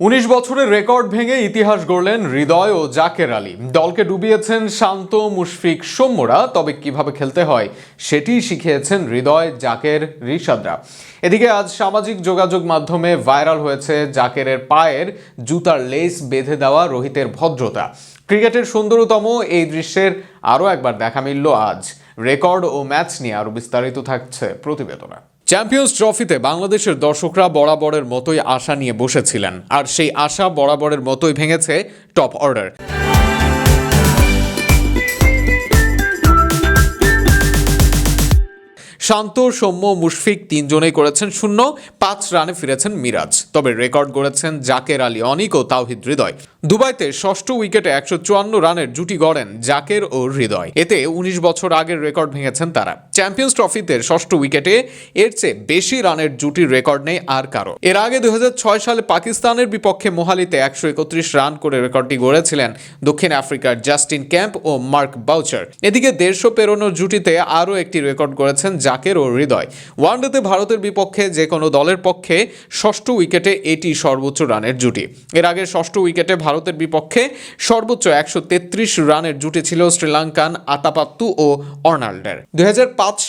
উনিশ বছরের রেকর্ড ভেঙে ইতিহাস গড়লেন হৃদয় ও জাকের আলী। দলকে ডুবিয়েছেন শান্ত, মুশফিক, সৌম্যরা, তবে কীভাবে খেলতে হয় সেটি শিখিয়েছেন হৃদয়, জাকের, রিশাদরা। এদিকে আজ সামাজিক যোগাযোগ মাধ্যমে ভাইরাল হয়েছে জাকেরের পায়ের জুতার লেস বেঁধে দেওয়া রোহিতের ভদ্রতা। ক্রিকেটের সুন্দরতম এই দৃশ্যের আরও একবার দেখা মিলল আজ। রেকর্ড ও ম্যাচ নিয়ে আরও বিস্তারিত থাকছে প্রতিবেদনা। চ্যাম্পিয়ন্স ট্রফিতে বাংলাদেশের দর্শকরা বরাবরের মতোই আশা নিয়ে বসেছিলেন। আর সেই আশা বরাবরের মতোই ভেঙেছে টপ অর্ডার। শান্ত, সৌম্য, মুশফিক তিনজনেই করেছেন শূন্য, পাঁচ রানে ফিরেছেন মিরাজ। তবে রেকর্ড গড়েছেন জাকের আলী অনিক ও তাওহিদ হৃদয়। দুবাইতে ষষ্ঠ উইকেটে একশো চুয়ান্ন রানের জুটি গড়েন জাকের ও হৃদয়। এতে উনিশ বছর আগের রেকর্ড ভেঙেছেন তারা। চ্যাম্পিয়ন্স ট্রফিতে ষষ্ঠ উইকেটে এর চেয়ে বেশি রানের জুটির রেকর্ড নেই আর কারও। এর আগে দুই হাজার ছয় সালে পাকিস্তানের বিপক্ষে মোহালিতে একশো একত্রিশ রান করে রেকর্ডটি গড়েছিলেন দক্ষিণ আফ্রিকার জাস্টিন ক্যাম্প ও মার্ক বাউচার। এদিকে দেড়শো পেরোনোর জুটিতে আরও একটি রেকর্ড করেছেন জাকের ও হৃদয়। ওয়ানডেতে ভারতের বিপক্ষে যে কোনো দলের পক্ষে ষষ্ঠ উইকেটে এটি সর্বোচ্চ রানের জুটি। এর আগে ষষ্ঠ উইকেটে ভারতের বিপক্ষে সর্বোচ্চ একশো তেত্রিশ রানের জুটি ছিল শ্রীলঙ্কান আতাপাত্তু ও অর্নাল্ডের। দুই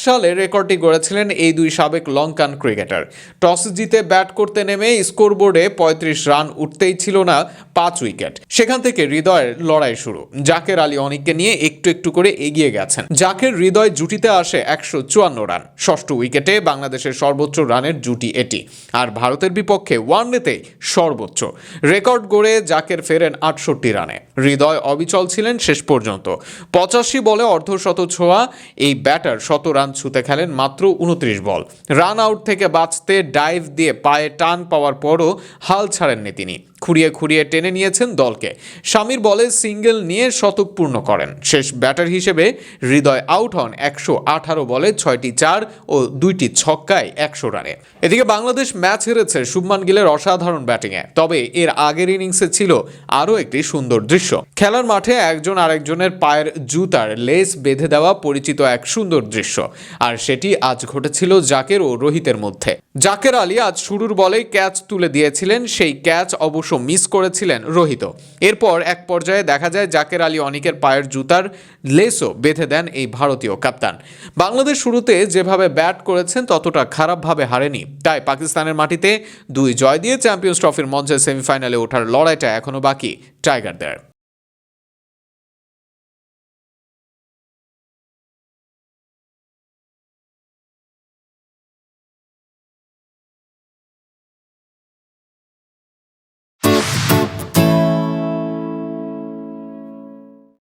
সালে রেকর্ডটি গড়েছিলেন এই দুই সাবেক লঙ্কান ক্রিকেটার। টস জিতে ব্যাট করতে নেমে স্কোরবোর্ডে পঁয়ত্রিশ রান উঠতেই ছিল না পাঁচ উইকেট। সেখান থেকে হৃদয়ের লড়াই শুরু। জাকের আলী অনিককে নিয়ে একটু একটু করে এগিয়ে গেছেন। জাকের হৃদয় জুটিতে আসে একশো চুয়ান্ন রান। ষষ্ঠ উইকেটে বাংলাদেশের সর্বোচ্চ রানের জুটি এটি। আর ভারতের বিপক্ষে ওয়ানডেতে সর্বোচ্চ। রেকর্ড গড়ে জাকের ফেরেন আটষট্টি রানে। হৃদয় অবিচল ছিলেন শেষ পর্যন্ত। পঁচাশি বলে অর্ধশত ছোঁয়া, এই ব্যাটার শত রান ছুতে খেলেন মাত্র উনত্রিশ বল। রান আউট থেকে বাঁচতে ডাইভ দিয়ে পায়ে টান পাওয়ার পরও হাল ছাড়েননি তিনি। খুঁড়িয়ে খুঁড়িয়ে টেনে নিয়েছেন দলকে। স্বামীর বলে সিঙ্গেল নিয়ে শতক পূর্ণ করেন। শেষ ব্যাটার হিসেবে হৃদয় আউট হন একশো আঠারো বলে ছয়টি চার ও দুইটি ছক্কায় একশো রানে। এদিকে বাংলাদেশ ম্যাচ হেরেছে শুভমান গিলের অসাধারণ ব্যাটিংয়ে। তবে এর আগের ইনিংসে ছিল আরও একটি সুন্দর দৃশ্য। খেলার মাঠে একজন আরেকজনের পায়ের জুতার লেস বেঁধে দেওয়া পরিচিত এক সুন্দর দৃশ্য। আর সেটি আজ ঘটেছিল জাকের ও রোহিতের মধ্যে। জাকের আলী আজ শুরুর বলেই ক্যাচ তুলে দিয়েছিলেন, সেই ক্যাচ অবশ্য মিস করেছিলেন রোহিত। এরপর এক পর্যায়ে দেখা যায় জাকের আলী অনিকের পায়ের জুতার লেসও বেঁধে দেন এই ভারতীয় কাপ্তান। বাংলাদেশ শুরুতে যেভাবে ব্যাট করেছেন, ততটা খারাপভাবে হারেনি। তাই পাকিস্তানের মাটিতে দুই জয় দিয়ে চ্যাম্পিয়ন্স ট্রফির মঞ্চে সেমিফাইনালে ওঠার লড়াইটা এখনও বাকি, টাইগারদের।